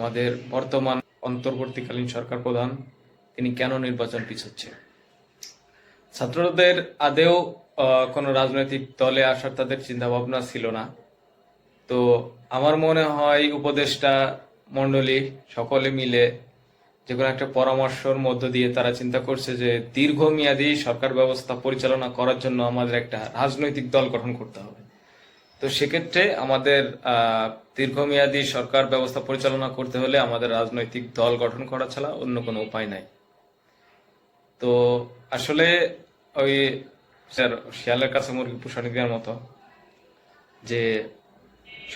আমাদের বর্তমান অন্তর্বর্তীকালীন সরকার প্রধান, তিনি কেন নির্বাচন পিছাচ্ছে ছাত্রদের আদেও কোনো রাজনৈতিক দলে আসার তাদের চিন্তা ভাবনা ছিল না। তো আমার মনে হয় উপদেষ্টা মণ্ডলী সকলে মিলে যে কোনো একটা পরামর্শের মধ্য দিয়ে তারা চিন্তা করছে যে দীর্ঘমেয়াদী সরকার ব্যবস্থা পরিচালনা করার জন্য আমাদের একটা রাজনৈতিক দল গঠন করতে হবে। তো সেক্ষেত্রে আমাদের দীর্ঘমেয়াদী সরকার ব্যবস্থা পরিচালনা করতে হলে আমাদের রাজনৈতিক দল গঠন করা ছাড়া অন্য কোনো উপায় নাই। তো আসলে ওই স্যার শিয়ালের কাছে মুরগি পুষানি দেওয়ার মতো যে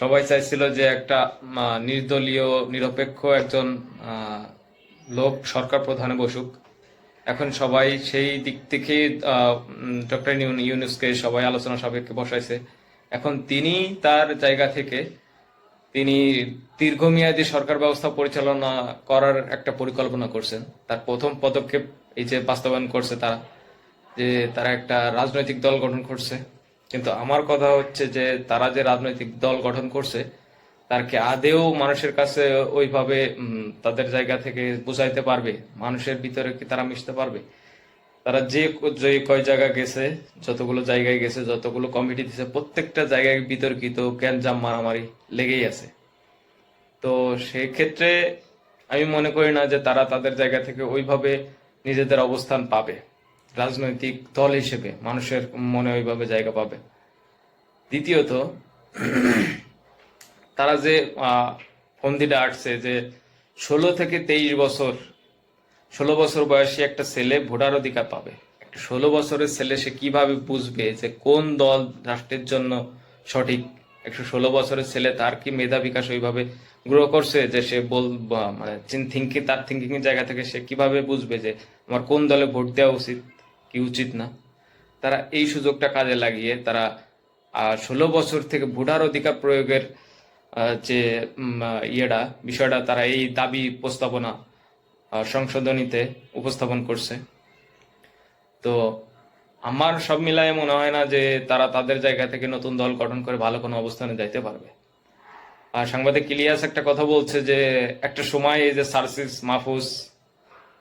সবাই চাইছিল যে একটা নির্দলীয়, নিরপেক্ষ একজন লোক সরকার প্রধানে বসুক। এখন সবাই সেই দিক থেকে ডক্টর ইউনুসকে সবাই আলোচনা সাপেক্ষে বসাইছে। এখন তিনি তার জায়গা থেকে তিনি দীর্ঘমেয়াদী সরকার ব্যবস্থা পরিচালনা করার একটা পরিকল্পনা করছেন। তার প্রথম পদক্ষেপ এই যে বাস্তবায়ন করছে তারা, যে তারা একটা রাজনৈতিক দল গঠন করছে। কিন্তু আমার কথা হচ্ছে যে তারা যে রাজনৈতিক দল গঠন করছে, তার কি আদেও মানুষের কাছে ওইভাবে তাদের জায়গা থেকে বুঝাইতে পারবে? মানুষের ভিতরে কি তারা মিশতে পারবে? তারা যে যে কয় জায়গা গেছে, যতগুলো জায়গায় গেছে, যতগুলো কমিটি দিছে, প্রত্যেকটা জায়গায় বিতর্কিত, গ্যাঞ্জাম মারামারি লেগেই আছে। তো সেক্ষেত্রে আমি মনে করি না যে তারা তাদের জায়গা থেকে ওইভাবে নিজেদের অবস্থান পাবে। রাজনৈতিক দল হিসেবে মানুষের মনে ওইভাবে জায়গা পাবে। দ্বিতীয়ত, তারা যে ফন্দিটা আটছে যে, ষোলো থেকে তেইশ বছর ষোলো বছর বয়সী একটা ছেলে ভোটার অধিকার পাবে। ষোলো বছরের ছেলে সে কীভাবে বুঝবে যে কোন দল রাষ্ট্রের জন্য সঠিক? একশো ষোলো বছরের ছেলে তার কি মেধা বিকাশ ওইভাবে গ্রো করছে যে সে বল মানে থিঙ্কিং তার থিঙ্কিং জায়গা থেকে সে কীভাবে বুঝবে যে আমার কোন দলে ভোট দেওয়া উচিত, কি উচিত না? তারা এই সুযোগটা কাজে লাগিয়ে তারা ষোলো বছর থেকে ভোটার অধিকার প্রয়োগের যে ইয়েটা, বিষয়টা, তারা এই দাবি প্রস্তাবনা সংশোধনীতে উপস্থাপন করছে। তো আমার সব মিলায় মনে হয় না যে তারা তাদের জায়গা থেকে নতুন দল গঠন করে ভালো কোনো অবস্থানে যাইতে পারবে। আর সাংবাদিক ইলিয়াস একটা কথা বলছে যে একটা সময় এই যে সার্সিস মাহফুজ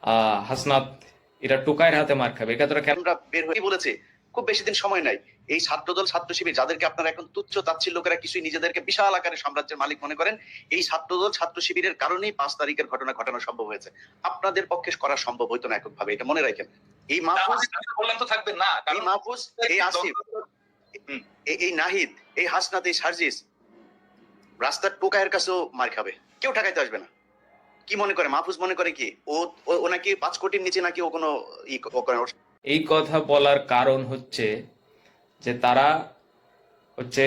আহ, হাসনাত এটা টুকায়ের হাতে মার খাবে। এটা তোরা কেন বের হয়ে বলেছে খুব বেশি দিন সময় নাই। এই ছাত্রদল ছাত্র শিবির যাদেরকে আপনারা এখন তুচ্ছ তাচ্ছিল্য লোকেরা কিছুই নিজেদেরকে বিশাল আকারে সাম্রাজ্যের মালিক মনে করেন এই ছাত্রদল ছাত্র শিবিরের কারণেই পাঁচ তারিখের ঘটনা ঘটানো সম্ভব হয়েছে। আপনাদের পক্ষে করা সম্ভব হইতো না এককভাবে এটা মনে রাখেন। এই মাহফুজ বললাম তো থাকবে না এই মাহফুজ এই আসিফ এই- নাহিদ এই হাসনাত এই সার্জিস রাস্তার টোকায়ের কাছেও মার খাবে। কেউ ঠেকাইতে আসবে না। কি মনে করে? মাহফুজ মনে করে কি? ও নাকি পাঁচ কোটির নিচে নাকি ও কোনো ই করে? এই কথা বলার কারণ হচ্ছে যে তারা হচ্ছে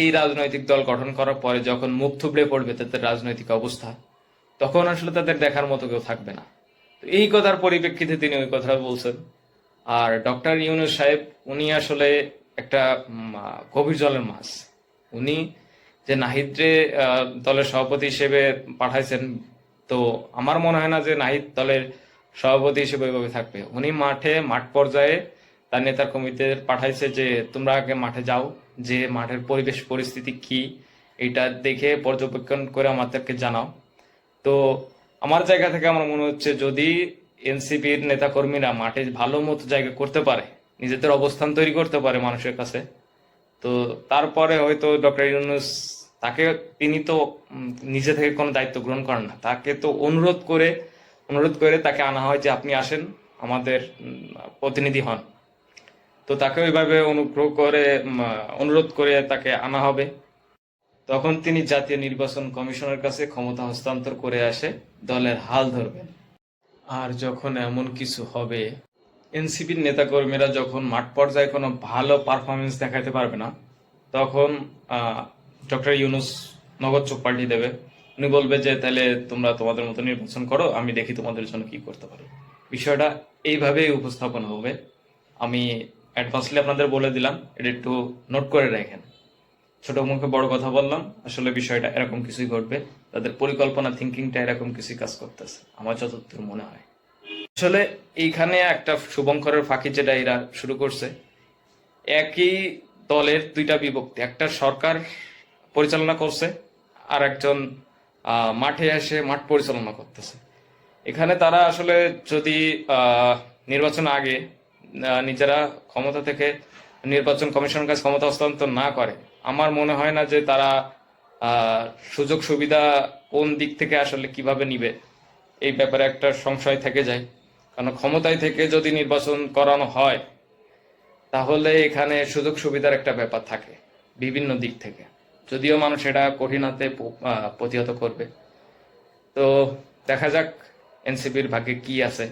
এই রাজনৈতিক দল গঠন করার পরে যখন মুখ থুবড়ে পড়বে তাদের রাজনৈতিক অবস্থা, তখন আসলে তাদের দেখার মতো কেউ থাকবে না। তো এই কথার পরিপ্রেক্ষিতে তিনি ওই কথা বলছেন। আর ডক্টর ইউনুস সাহেব, উনি আসলে একটা গভীর জলের মাছ। উনি যে নাহিদরে দলের সভাপতি হিসেবে পাঠাইছেন, তো আমার মনে হয় না যে নাহিদ দলের সভাপতি হিসেবে ওইভাবে থাকবে। উনি মাঠে, মাঠ পর্যায়ে তার নেতার কমিটিতে পাঠাইছে যে, তোমরা আগে মাঠে যাও, যে মাঠের পরিবেশ, পরিস্থিতি কি এটা দেখে পর্যবেক্ষণ করে আমাদেরকে জানাও। তো আমার জায়গা থেকে আমার মনে হচ্ছে যদি এনসিপির নেতাকর্মীরা মাঠে ভালো মতো জায়গা করতে পারে, নিজেদের অবস্থান তৈরি করতে পারে মানুষের কাছে, তো তারপরে হয়তো ডক্টর ইউনুস, তাকে তিনি তো নিজে থেকে কোনো দায়িত্ব গ্রহণ করেন না, তাকে তো অনুরোধ করে অনুরোধ করে তাকে আনা হয় যে আপনি আসেন, আমাদের প্রতিনিধি হন। তো তাকে ওইভাবে অনুগ্রহ করে অনুরোধ করে তাকে আনা হবে। তখন তিনি জাতীয় নির্বাচন কমিশনের কাছে ক্ষমতা হস্তান্তর করে আসে, দলের হাল ধরবেন আর যখন এমন কিছু হবে, এনসিপির নেতাকর্মীরা যখন মাঠ পর্যায়ে কোনো ভালো পারফরমেন্স দেখাতে পারবে না, তখন ডক্টর ইউনুস নগদ চোখ পাল্টিয়ে দেবে। উনি বলবে যে, তাহলে তোমরা তোমাদের মতো নির্বাচন করো, আমি দেখি তোমাদের জন্য কি করতে পারি। বিষয়টা এইভাবেই উপস্থাপন হবে। আমি অ্যাডভান্সলি আপনাদের বলে দিলাম, এটা একটু নোট করে রাখেন। ছোট মুখে বড় কথা বললাম, আসলে বিষয়টা এরকম কিছুই ঘটবে। তাদের পরিকল্পনা থিঙ্কিংটা এরকম কিছুই কাজ করতেছে, আমার যতদূর মনে হয়। আসলে এইখানে একটা শুভঙ্করের ফাঁকি যেটা এরা শুরু করছে, একই দলের দুইটা বিভক্তি, একটা সরকার পরিচালনা করছে আর একজন মাঠে এসে মাঠ পরিচালনা করতেছে। এখানে তারা আসলে যদি নির্বাচন আগে নিজেরা ক্ষমতা থেকে নির্বাচন কমিশনের কাছে ক্ষমতা হস্তান্তর না করে, আমার মনে হয় না যে তারা সুযোগ সুবিধা কোন দিক থেকে আসলে কীভাবে নিবে, এই ব্যাপারে একটা সংশয় থেকে যায়। কারণ ক্ষমতায় থেকে যদি নির্বাচন করানো হয়, তাহলে এখানে সুযোগ সুবিধার একটা ব্যাপার থাকে, বিভিন্ন দিক থেকে। যদিও মানুষ এটা কঠিনাতে হাতে প্রতিহত করবে। তো দেখা যাক এনসিপির ভাগ্যে কি আছে।